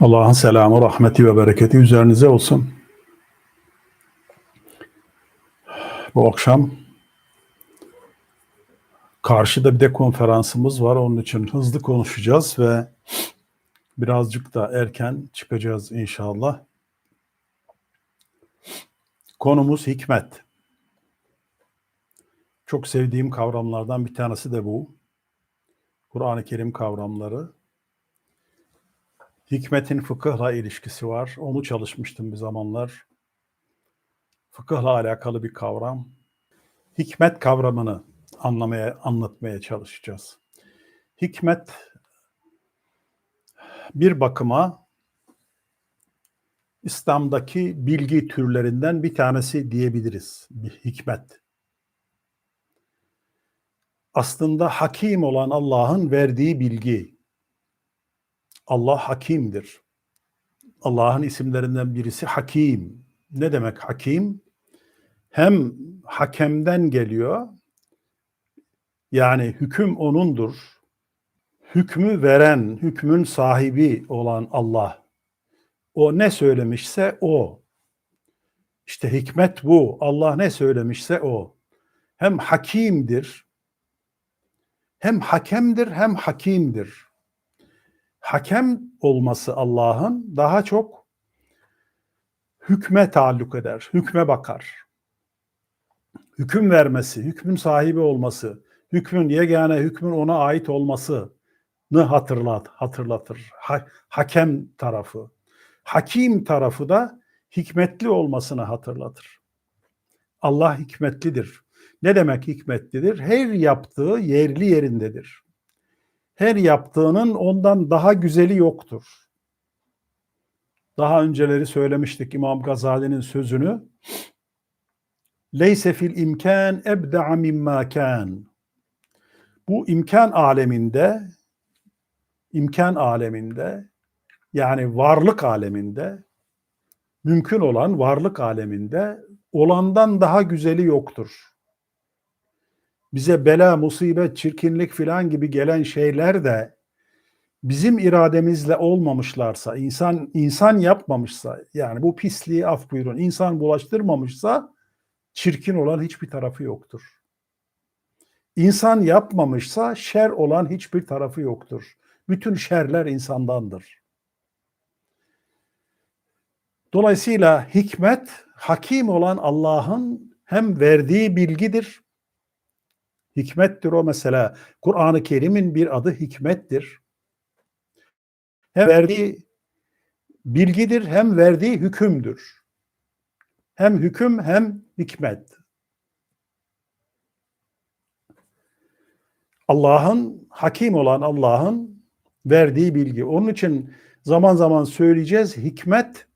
Allah'ın selamı, rahmeti ve bereketi üzerinize olsun. Bu akşam karşıda bir de konferansımız var. Onun için hızlı konuşacağız ve birazcık da erken çıkacağız inşallah. Konumuz hikmet. Çok sevdiğim kavramlardan bir tanesi de bu. Kur'an-ı Kerim kavramları. Hikmetin fıkıhla ilişkisi var. Onu çalışmıştım bir zamanlar. Fıkıhla alakalı bir kavram. Hikmet kavramını anlamaya, anlatmaya çalışacağız. Hikmet bir bakıma İslam'daki bilgi türlerinden bir tanesi diyebiliriz. Bir hikmet. Aslında hakim olan Allah'ın verdiği bilgi, Allah hakimdir. Allah'ın isimlerinden birisi hakim. Ne demek hakim? Hem hakemden geliyor, yani hüküm onundur. Hükmü veren, hükmün sahibi olan Allah. O ne söylemişse o. İşte hikmet bu. Allah ne söylemişse o. Hem hakimdir, hem hakemdir, hem hakimdir hakem olması Allah'ın daha çok hükme taalluk eder, hükme bakar. Hüküm vermesi, hükmün sahibi olması, hükmün yegane hükmün ona ait olmasını hatırlat, hatırlatır. Ha, hakem tarafı. Hakim tarafı da hikmetli olmasını hatırlatır. Allah hikmetlidir. Ne demek hikmetlidir? Her yaptığı yerli yerindedir her yaptığının ondan daha güzeli yoktur. Daha önceleri söylemiştik İmam Gazali'nin sözünü. Leyse fil imkan ebda'a mimma kan. Bu imkan aleminde imkan aleminde yani varlık aleminde mümkün olan varlık aleminde olandan daha güzeli yoktur bize bela, musibet, çirkinlik filan gibi gelen şeyler de bizim irademizle olmamışlarsa, insan insan yapmamışsa, yani bu pisliği af buyurun, insan bulaştırmamışsa çirkin olan hiçbir tarafı yoktur. İnsan yapmamışsa şer olan hiçbir tarafı yoktur. Bütün şerler insandandır. Dolayısıyla hikmet hakim olan Allah'ın hem verdiği bilgidir Hikmettir o mesela. Kur'an-ı Kerim'in bir adı hikmettir. Hem verdiği bilgidir hem verdiği hükümdür. Hem hüküm hem hikmet. Allah'ın hakim olan Allah'ın verdiği bilgi. Onun için zaman zaman söyleyeceğiz hikmet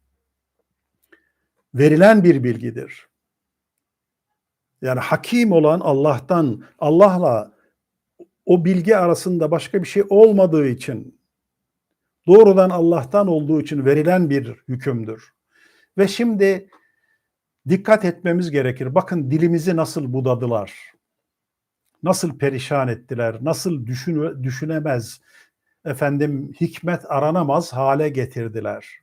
verilen bir bilgidir. Yani hakim olan Allah'tan, Allah'la o bilgi arasında başka bir şey olmadığı için, doğrudan Allah'tan olduğu için verilen bir hükümdür. Ve şimdi dikkat etmemiz gerekir. Bakın dilimizi nasıl budadılar. Nasıl perişan ettiler, nasıl düşün, düşünemez, efendim hikmet aranamaz hale getirdiler.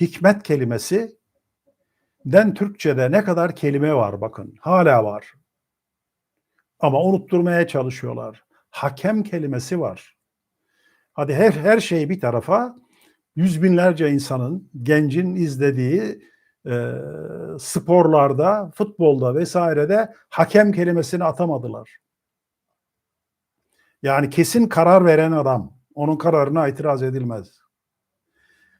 Hikmet kelimesi den Türkçe'de ne kadar kelime var bakın. Hala var. Ama unutturmaya çalışıyorlar. Hakem kelimesi var. Hadi her, her şey bir tarafa yüz binlerce insanın, gencin izlediği e, sporlarda, futbolda vesairede hakem kelimesini atamadılar. Yani kesin karar veren adam, onun kararına itiraz edilmez.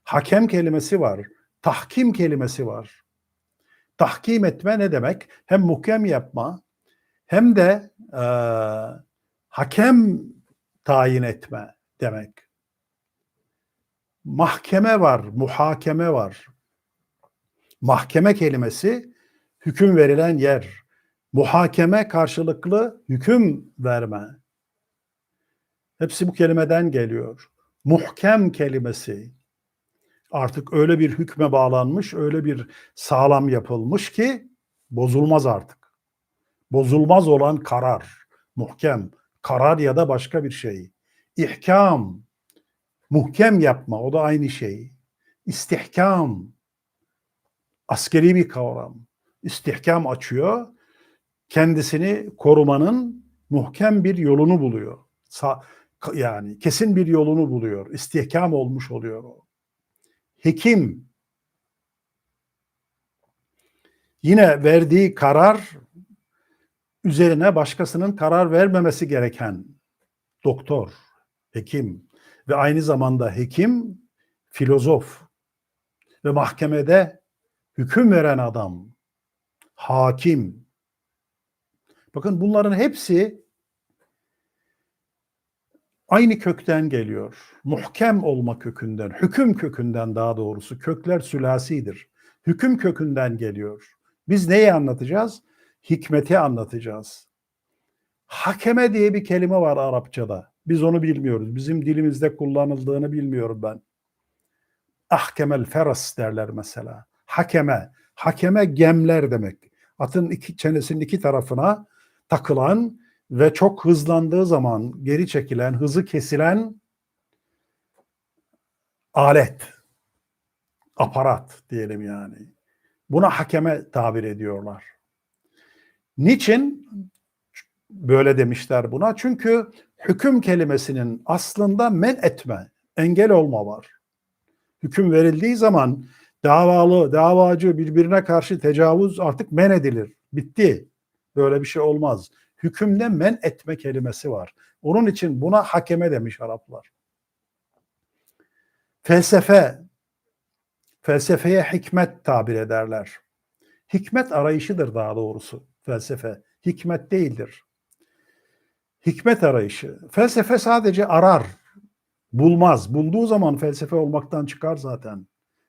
Hakem kelimesi var, tahkim kelimesi var tahkim etme ne demek? Hem muhkem yapma hem de e, hakem tayin etme demek. Mahkeme var, muhakeme var. Mahkeme kelimesi hüküm verilen yer. Muhakeme karşılıklı hüküm verme. Hepsi bu kelimeden geliyor. Muhkem kelimesi artık öyle bir hükme bağlanmış, öyle bir sağlam yapılmış ki bozulmaz artık. Bozulmaz olan karar, muhkem, karar ya da başka bir şey. İhkam, Muhkem yapma o da aynı şey. İstihkam askeri bir kavram. İstihkam açıyor. Kendisini korumanın muhkem bir yolunu buluyor. Sa yani kesin bir yolunu buluyor. İstihkam olmuş oluyor o. Hekim yine verdiği karar üzerine başkasının karar vermemesi gereken doktor, hekim ve aynı zamanda hekim, filozof ve mahkemede hüküm veren adam, hakim. Bakın bunların hepsi aynı kökten geliyor. Muhkem olma kökünden, hüküm kökünden daha doğrusu. Kökler sülasidir. Hüküm kökünden geliyor. Biz neyi anlatacağız? Hikmeti anlatacağız. Hakeme diye bir kelime var Arapçada. Biz onu bilmiyoruz. Bizim dilimizde kullanıldığını bilmiyorum ben. Ahkemel feras derler mesela. Hakeme. Hakeme gemler demek. Atın iki çenesinin iki tarafına takılan ve çok hızlandığı zaman geri çekilen, hızı kesilen alet, aparat diyelim yani. Buna hakeme tabir ediyorlar. Niçin böyle demişler buna? Çünkü hüküm kelimesinin aslında men etme, engel olma var. Hüküm verildiği zaman davalı, davacı birbirine karşı tecavüz artık men edilir. Bitti. Böyle bir şey olmaz. Hükümde men etme kelimesi var. Onun için buna hakeme demiş Araplar. Felsefe, felsefeye hikmet tabir ederler. Hikmet arayışıdır daha doğrusu felsefe. Hikmet değildir. Hikmet arayışı. Felsefe sadece arar, bulmaz. Bulduğu zaman felsefe olmaktan çıkar zaten.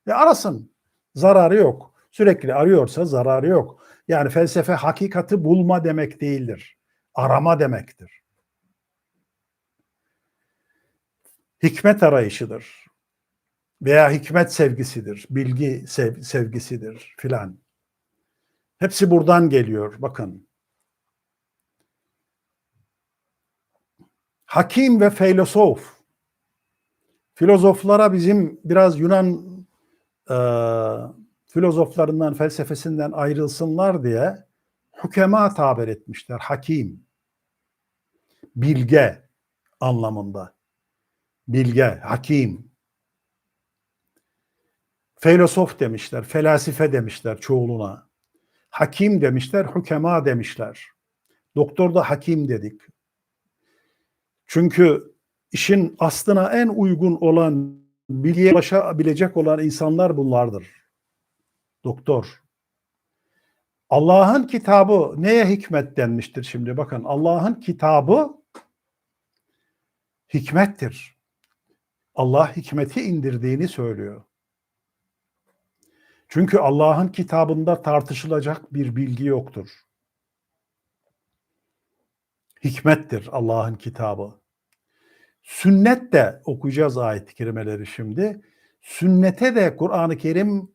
E arasın. Zararı yok. Sürekli arıyorsa zararı yok. Yani felsefe hakikati bulma demek değildir. Arama demektir. Hikmet arayışıdır. Veya hikmet sevgisidir. Bilgi sev sevgisidir filan. Hepsi buradan geliyor. Bakın. Hakim ve filozof. Filozoflara bizim biraz Yunan e, filozoflarından, felsefesinden ayrılsınlar diye hükema tabir etmişler. Hakim. Bilge anlamında. Bilge, hakim. Filozof demişler, felasife demişler çoğuluna. Hakim demişler, hükema demişler. Doktor da hakim dedik. Çünkü işin aslına en uygun olan, bilgiye ulaşabilecek olan insanlar bunlardır. Doktor. Allah'ın kitabı neye hikmet denmiştir şimdi? Bakın Allah'ın kitabı hikmettir. Allah hikmeti indirdiğini söylüyor. Çünkü Allah'ın kitabında tartışılacak bir bilgi yoktur. Hikmettir Allah'ın kitabı. Sünnet de okuyacağız ayet-i kerimeleri şimdi. Sünnete de Kur'an-ı Kerim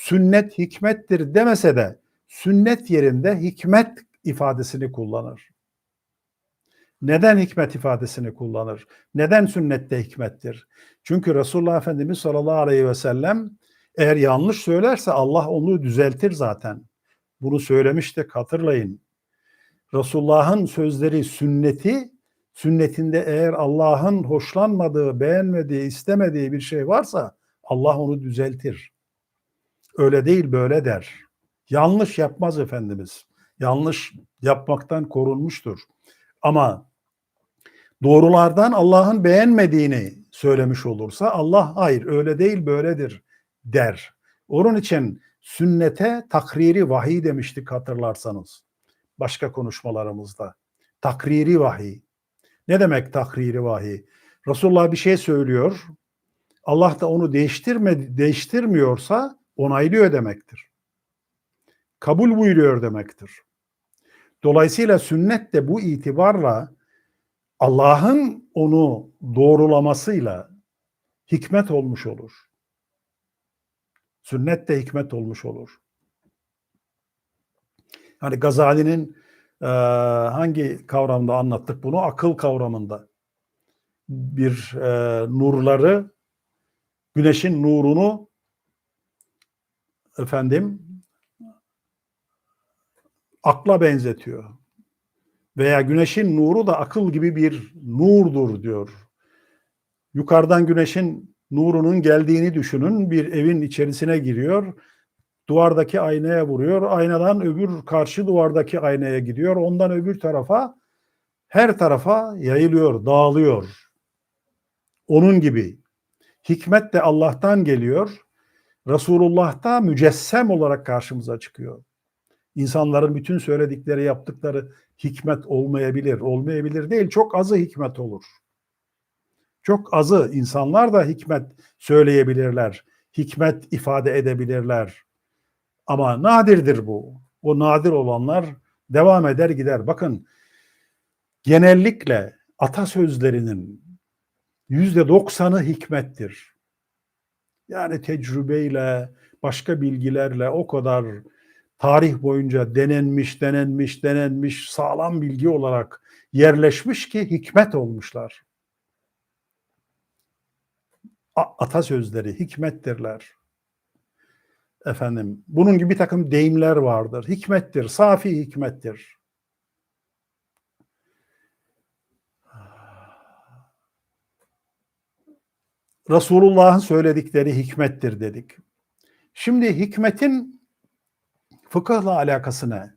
sünnet hikmettir demese de sünnet yerinde hikmet ifadesini kullanır. Neden hikmet ifadesini kullanır? Neden sünnette hikmettir? Çünkü Resulullah Efendimiz sallallahu aleyhi ve sellem eğer yanlış söylerse Allah onu düzeltir zaten. Bunu söylemiştik hatırlayın. Resulullah'ın sözleri sünneti, sünnetinde eğer Allah'ın hoşlanmadığı, beğenmediği, istemediği bir şey varsa Allah onu düzeltir. Öyle değil böyle der. Yanlış yapmaz Efendimiz. Yanlış yapmaktan korunmuştur. Ama doğrulardan Allah'ın beğenmediğini söylemiş olursa Allah hayır öyle değil böyledir der. Onun için sünnete takriri vahiy demiştik hatırlarsanız. Başka konuşmalarımızda. Takriri vahiy. Ne demek takriri vahiy? Resulullah bir şey söylüyor. Allah da onu değiştirme, değiştirmiyorsa onaylıyor demektir. Kabul buyuruyor demektir. Dolayısıyla sünnet de bu itibarla Allah'ın onu doğrulamasıyla hikmet olmuş olur. Sünnet de hikmet olmuş olur. Hani Gazali'nin e, hangi kavramda anlattık bunu? Akıl kavramında. bir e, nurları, güneşin nurunu efendim akla benzetiyor. Veya güneşin nuru da akıl gibi bir nurdur diyor. Yukarıdan güneşin nurunun geldiğini düşünün. Bir evin içerisine giriyor. Duvardaki aynaya vuruyor. Aynadan öbür karşı duvardaki aynaya gidiyor. Ondan öbür tarafa her tarafa yayılıyor, dağılıyor. Onun gibi. Hikmet de Allah'tan geliyor. Resulullah da mücessem olarak karşımıza çıkıyor. İnsanların bütün söyledikleri, yaptıkları hikmet olmayabilir. Olmayabilir değil, çok azı hikmet olur. Çok azı insanlar da hikmet söyleyebilirler. Hikmet ifade edebilirler. Ama nadirdir bu. O nadir olanlar devam eder gider. Bakın genellikle atasözlerinin yüzde doksanı hikmettir. Yani tecrübeyle, başka bilgilerle o kadar tarih boyunca denenmiş, denenmiş, denenmiş, sağlam bilgi olarak yerleşmiş ki hikmet olmuşlar. Atasözleri hikmettirler. Efendim, bunun gibi bir takım deyimler vardır. Hikmettir, safi hikmettir. Resulullah'ın söyledikleri hikmettir dedik. Şimdi hikmetin fıkıhla alakası ne?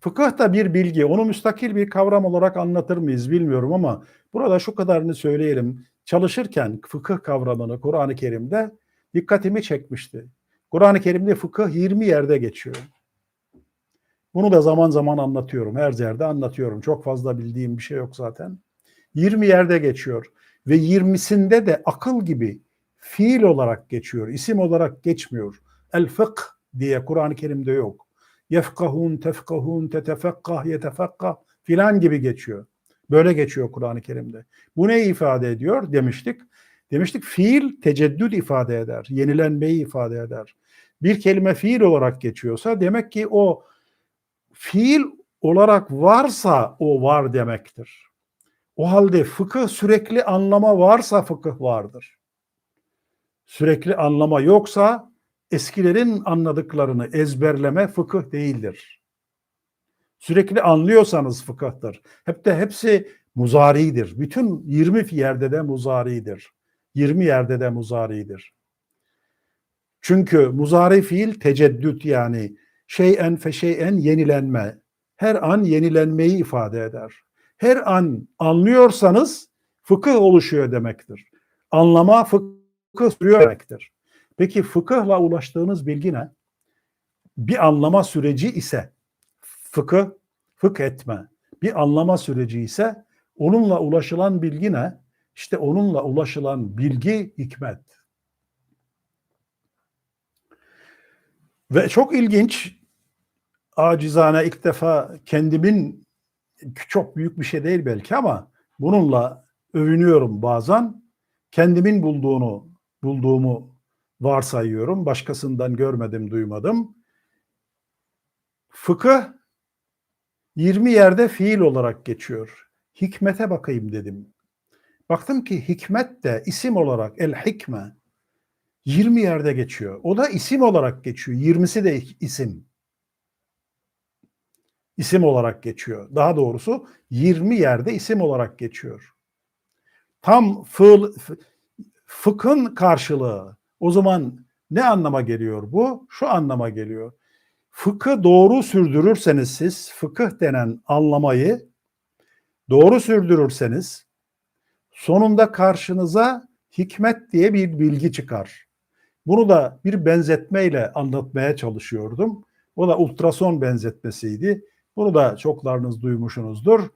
Fıkıh da bir bilgi, onu müstakil bir kavram olarak anlatır mıyız bilmiyorum ama burada şu kadarını söyleyelim. Çalışırken fıkıh kavramını Kur'an-ı Kerim'de dikkatimi çekmişti. Kur'an-ı Kerim'de fıkıh 20 yerde geçiyor. Bunu da zaman zaman anlatıyorum. Her yerde anlatıyorum. Çok fazla bildiğim bir şey yok zaten. 20 yerde geçiyor ve 20'sinde de akıl gibi fiil olarak geçiyor. isim olarak geçmiyor. El fıkh diye Kur'an-ı Kerim'de yok. Yefkahun, tefkahun, tetefekkah, yetefekkah filan gibi geçiyor. Böyle geçiyor Kur'an-ı Kerim'de. Bu ne ifade ediyor demiştik. Demiştik fiil teceddüd ifade eder. Yenilenmeyi ifade eder. Bir kelime fiil olarak geçiyorsa demek ki o fiil olarak varsa o var demektir. O halde fıkıh sürekli anlama varsa fıkıh vardır. Sürekli anlama yoksa eskilerin anladıklarını ezberleme fıkıh değildir. Sürekli anlıyorsanız fıkıhtır. Hep de hepsi muzaridir. Bütün 20 yerde de muzaridir. 20 yerde de muzaridir. Çünkü muzari fiil teceddüt yani şeyen fe şeyen yenilenme. Her an yenilenmeyi ifade eder. Her an anlıyorsanız fıkıh oluşuyor demektir. Anlama fıkıh sürüyor demektir. Peki fıkıhla ulaştığınız bilgi ne? Bir anlama süreci ise fıkıh, fıkh etme. Bir anlama süreci ise onunla ulaşılan bilgi ne? İşte onunla ulaşılan bilgi hikmet. Ve çok ilginç, acizane ilk defa kendimin çok büyük bir şey değil belki ama bununla övünüyorum bazen. Kendimin bulduğunu, bulduğumu varsayıyorum. Başkasından görmedim, duymadım. Fıkıh 20 yerde fiil olarak geçiyor. Hikmete bakayım dedim. Baktım ki hikmet de isim olarak el hikme 20 yerde geçiyor. O da isim olarak geçiyor. 20'si de isim. İsim olarak geçiyor. Daha doğrusu 20 yerde isim olarak geçiyor. Tam fıl, fıkhın karşılığı. O zaman ne anlama geliyor bu? Şu anlama geliyor. Fıkı doğru sürdürürseniz siz fıkıh denen anlamayı doğru sürdürürseniz sonunda karşınıza hikmet diye bir bilgi çıkar. Bunu da bir benzetmeyle anlatmaya çalışıyordum. O da ultrason benzetmesiydi. Bunu da çoklarınız duymuşsunuzdur.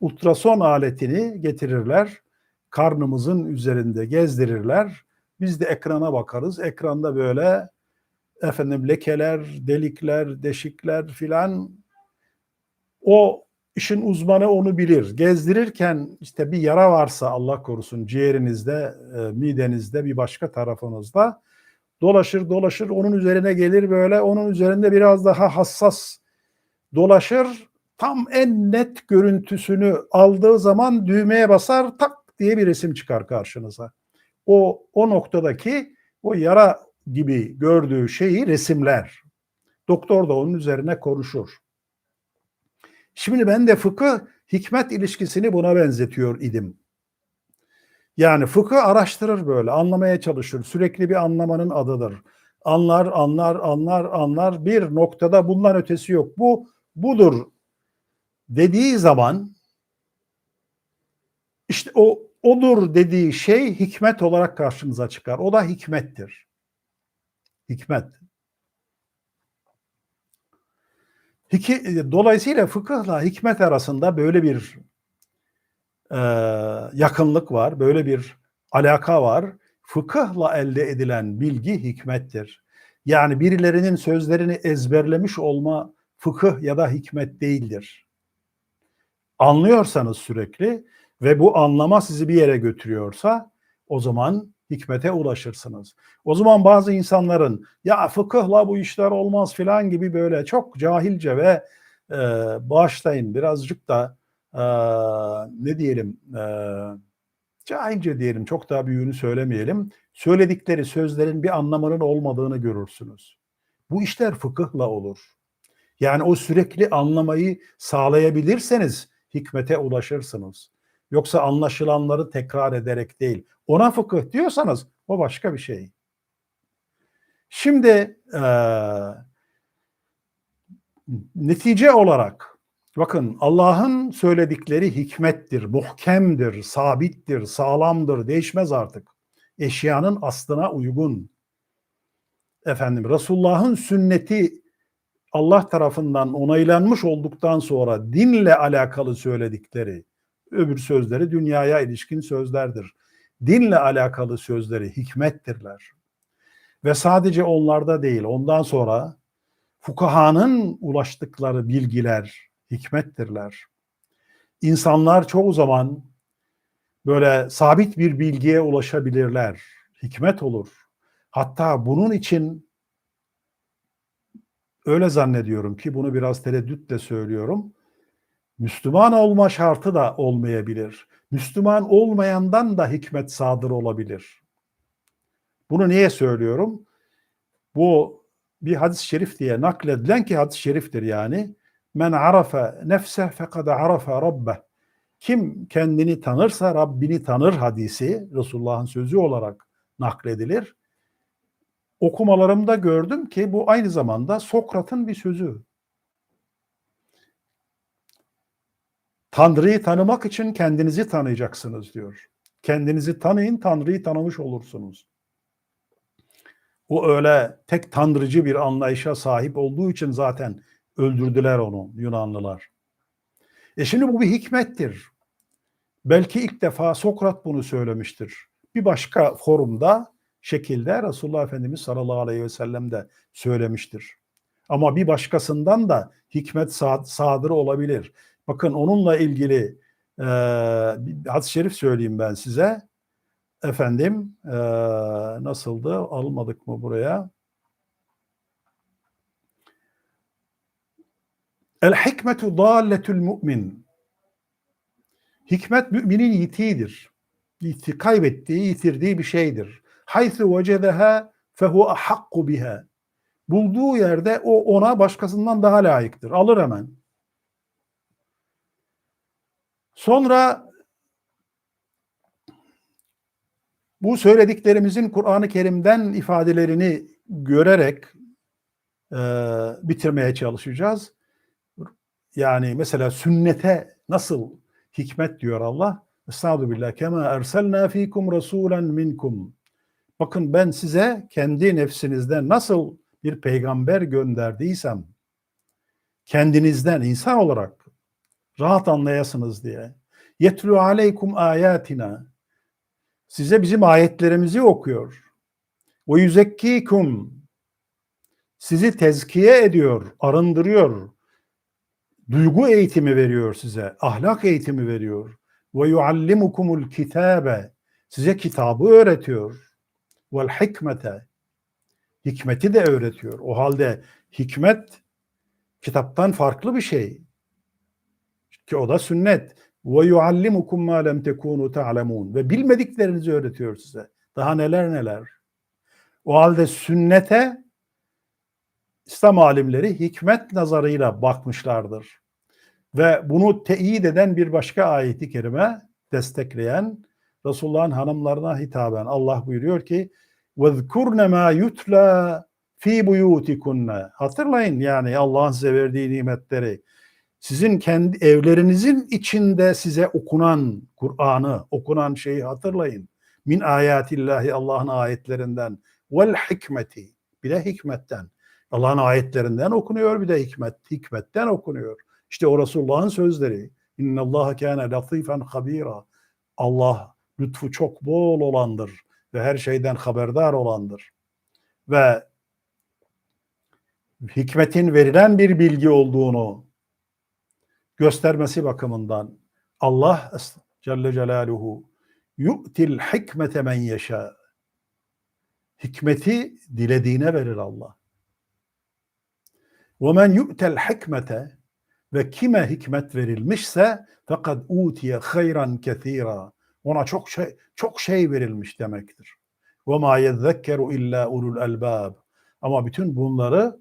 Ultrason aletini getirirler. Karnımızın üzerinde gezdirirler. Biz de ekrana bakarız. Ekranda böyle efendim lekeler, delikler, deşikler filan o işin uzmanı onu bilir. Gezdirirken işte bir yara varsa Allah korusun ciğerinizde, e, midenizde, bir başka tarafınızda dolaşır dolaşır onun üzerine gelir böyle onun üzerinde biraz daha hassas dolaşır tam en net görüntüsünü aldığı zaman düğmeye basar tak diye bir resim çıkar karşınıza. O o noktadaki o yara gibi gördüğü şeyi resimler. Doktor da onun üzerine konuşur. Şimdi ben de fıkıh hikmet ilişkisini buna benzetiyor idim. Yani fıkıh araştırır böyle, anlamaya çalışır. Sürekli bir anlamanın adıdır. Anlar, anlar, anlar, anlar. Bir noktada bundan ötesi yok. Bu budur dediği zaman işte o odur dediği şey hikmet olarak karşınıza çıkar. O da hikmettir. Hikmet. Hiki, dolayısıyla fıkıhla hikmet arasında böyle bir e, yakınlık var, böyle bir alaka var. Fıkıhla elde edilen bilgi hikmettir. Yani birilerinin sözlerini ezberlemiş olma fıkıh ya da hikmet değildir. Anlıyorsanız sürekli ve bu anlama sizi bir yere götürüyorsa o zaman hikmete ulaşırsınız. O zaman bazı insanların ya fıkıhla bu işler olmaz filan gibi böyle çok cahilce ve e, bağışlayın birazcık da e, ne diyelim e, cahilce diyelim çok daha büyüğünü söylemeyelim. Söyledikleri sözlerin bir anlamının olmadığını görürsünüz. Bu işler fıkıhla olur. Yani o sürekli anlamayı sağlayabilirseniz hikmete ulaşırsınız. Yoksa anlaşılanları tekrar ederek değil. Ona fıkıh diyorsanız o başka bir şey. Şimdi e, netice olarak bakın Allah'ın söyledikleri hikmettir, muhkemdir, sabittir, sağlamdır, değişmez artık. Eşyanın aslına uygun. Efendim Resulullah'ın sünneti Allah tarafından onaylanmış olduktan sonra dinle alakalı söyledikleri öbür sözleri dünyaya ilişkin sözlerdir. Dinle alakalı sözleri hikmettirler. Ve sadece onlarda değil, ondan sonra fukahanın ulaştıkları bilgiler hikmettirler. İnsanlar çoğu zaman böyle sabit bir bilgiye ulaşabilirler. Hikmet olur. Hatta bunun için öyle zannediyorum ki bunu biraz tereddütle söylüyorum. Müslüman olma şartı da olmayabilir. Müslüman olmayandan da hikmet sadır olabilir. Bunu niye söylüyorum? Bu bir hadis-i şerif diye nakledilen ki hadis-i şeriftir yani. Men arafa nefse fekad arafa rabbeh. Kim kendini tanırsa Rabbini tanır hadisi Resulullah'ın sözü olarak nakledilir. Okumalarımda gördüm ki bu aynı zamanda Sokrat'ın bir sözü. Tanrı'yı tanımak için kendinizi tanıyacaksınız diyor. Kendinizi tanıyın, Tanrı'yı tanımış olursunuz. O öyle tek tanrıcı bir anlayışa sahip olduğu için zaten öldürdüler onu Yunanlılar. E şimdi bu bir hikmettir. Belki ilk defa Sokrat bunu söylemiştir. Bir başka forumda şekilde Resulullah Efendimiz sallallahu aleyhi ve sellem de söylemiştir. Ama bir başkasından da hikmet sadır olabilir. Bakın onunla ilgili e, hadis-i şerif söyleyeyim ben size. Efendim e, nasıldı? Almadık mı buraya? El hikmetu dalletül mümin. Hikmet müminin yitiğidir. Yiti, kaybettiği, yitirdiği bir şeydir. Haythu vecedeha fehu ahakku biha. Bulduğu yerde o ona başkasından daha layıktır. Alır hemen. Sonra bu söylediklerimizin Kur'an-ı Kerim'den ifadelerini görerek e, bitirmeye çalışacağız. Yani mesela sünnete nasıl hikmet diyor Allah? Estağfurullah billah. Kema erselna fikum rasulen minkum. Bakın ben size kendi nefsinizden nasıl bir peygamber gönderdiysem kendinizden insan olarak rahat anlayasınız diye. Yetlu aleykum ayatina. Size bizim ayetlerimizi okuyor. Ve yüzekkikum. Sizi tezkiye ediyor, arındırıyor. Duygu eğitimi veriyor size, ahlak eğitimi veriyor. Ve yuallimukumul kitabe. Size kitabı öğretiyor. Vel hikmete. Hikmeti de öğretiyor. O halde hikmet kitaptan farklı bir şey ki o da sünnet. Ve yuallimukum ma lem tekunu ta'lemun. Ve bilmediklerinizi öğretiyor size. Daha neler neler. O halde sünnete İslam alimleri hikmet nazarıyla bakmışlardır. Ve bunu teyit eden bir başka ayeti kerime destekleyen Resulullah'ın hanımlarına hitaben Allah buyuruyor ki وَذْكُرْنَ مَا يُتْلَى fi buyutikunne. Hatırlayın yani Allah'ın size verdiği nimetleri. Sizin kendi evlerinizin içinde size okunan Kur'an'ı, okunan şeyi hatırlayın. Min ayatillahi Allah'ın ayetlerinden vel hikmeti. Bir de hikmetten. Allah'ın ayetlerinden okunuyor bir de hikmet, hikmetten okunuyor. İşte o Resulullah'ın sözleri. İnna Allah kâne latifen habira. Allah lütfu çok bol olandır ve her şeyden haberdar olandır. Ve hikmetin verilen bir bilgi olduğunu göstermesi bakımından Allah Celle Celaluhu yu'til hikmete men yeşâ. Hikmeti dilediğine verir Allah. Ve men yu'tel hikmete ve kime hikmet verilmişse fakat utiye hayran kethira. Ona çok şey çok şey verilmiş demektir. Ve ma yezekkeru illa ulul albab. Ama bütün bunları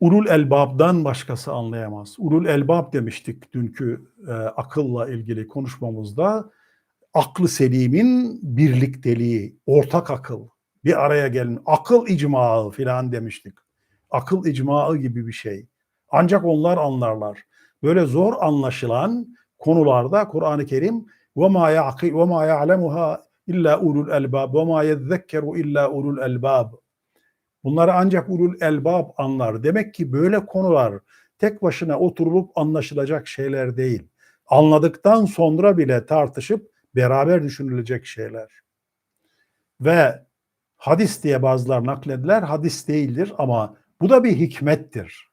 ulul elbabdan başkası anlayamaz. Ulul elbab demiştik dünkü e, akılla ilgili konuşmamızda. Aklı selimin birlikteliği, ortak akıl, bir araya gelin, akıl icmağı filan demiştik. Akıl icmağı gibi bir şey. Ancak onlar anlarlar. Böyle zor anlaşılan konularda Kur'an-ı Kerim ve ma yaqi ve ma ya'lemuha illa ulul elbab ve ma yezekkeru illa ulul elbab. Bunları ancak ulul elbab anlar. Demek ki böyle konular tek başına oturulup anlaşılacak şeyler değil. Anladıktan sonra bile tartışıp beraber düşünülecek şeyler. Ve hadis diye bazılar naklediler. Hadis değildir ama bu da bir hikmettir.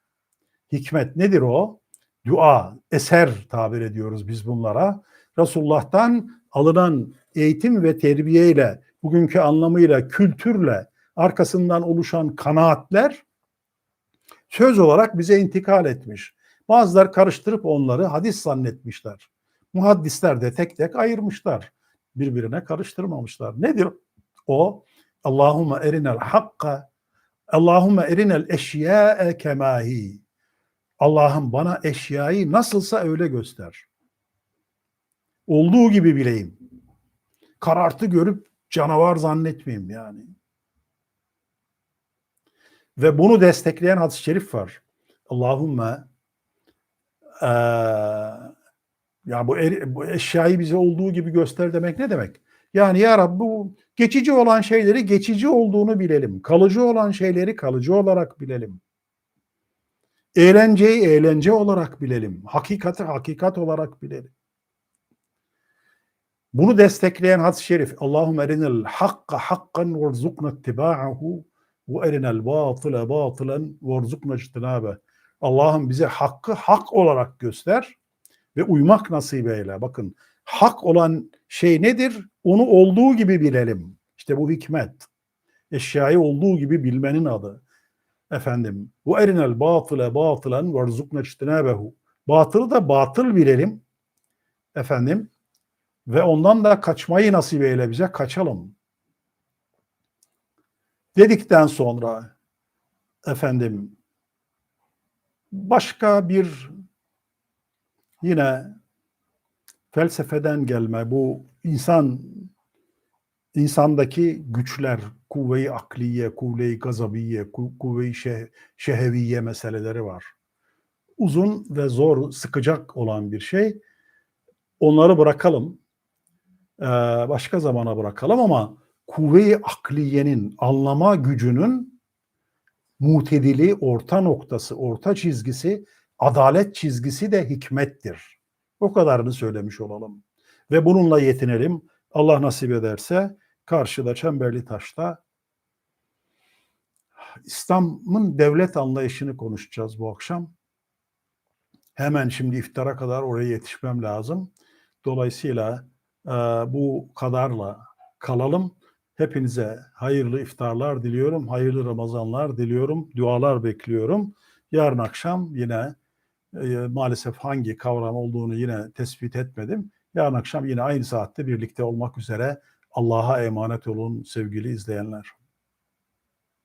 Hikmet nedir o? Dua, eser tabir ediyoruz biz bunlara. Resulullah'tan alınan eğitim ve terbiyeyle, bugünkü anlamıyla kültürle, arkasından oluşan kanaatler söz olarak bize intikal etmiş. Bazılar karıştırıp onları hadis zannetmişler. Muhaddisler de tek tek ayırmışlar. Birbirine karıştırmamışlar. Nedir o? Allahümme erinel hakka Allahümme erinel eşyâe kemâhi Allah'ım bana eşyayı nasılsa öyle göster. Olduğu gibi bileyim. Karartı görüp canavar zannetmeyeyim yani. Ve bunu destekleyen hadis-i şerif var. Allahümme ee, ya bu, er, bu eşyayı bize olduğu gibi göster demek ne demek? Yani ya Rabbi bu geçici olan şeyleri geçici olduğunu bilelim. Kalıcı olan şeyleri kalıcı olarak bilelim. Eğlenceyi eğlence olarak bilelim. Hakikati hakikat olarak bilelim. Bunu destekleyen hadis-i şerif Allahümme erinel hakka hakkan verzukna ittiba'ahu ve erinel batıle batılen verzukna ictinabe. Allah'ım bize hakkı hak olarak göster ve uymak nasip eyle. Bakın hak olan şey nedir? Onu olduğu gibi bilelim. İşte bu hikmet. Eşyayı olduğu gibi bilmenin adı. Efendim, bu erinel batıle batılan verzukna ictinabehu. Batılı da batıl bilelim. Efendim, ve ondan da kaçmayı nasip eyle bize, kaçalım. Dedikten sonra efendim başka bir yine felsefeden gelme bu insan insandaki güçler, kuvve-i akliye, kuvve-i gazabiye, kuvve-i şeh şeheviye meseleleri var. Uzun ve zor, sıkacak olan bir şey. Onları bırakalım. Ee, başka zamana bırakalım ama kuvve-i akliyenin, anlama gücünün mutedili, orta noktası, orta çizgisi, adalet çizgisi de hikmettir. O kadarını söylemiş olalım. Ve bununla yetinelim. Allah nasip ederse karşıda Çemberli Taş'ta İslam'ın devlet anlayışını konuşacağız bu akşam. Hemen şimdi iftara kadar oraya yetişmem lazım. Dolayısıyla e, bu kadarla kalalım. Hepinize hayırlı iftarlar diliyorum. Hayırlı Ramazanlar diliyorum. Dualar bekliyorum. Yarın akşam yine Eee, maalesef hangi kavram olduğunu yine tespit etmedim. Yarın akşam yine aynı saatte birlikte olmak üzere Allah'a emanet olun sevgili izleyenler.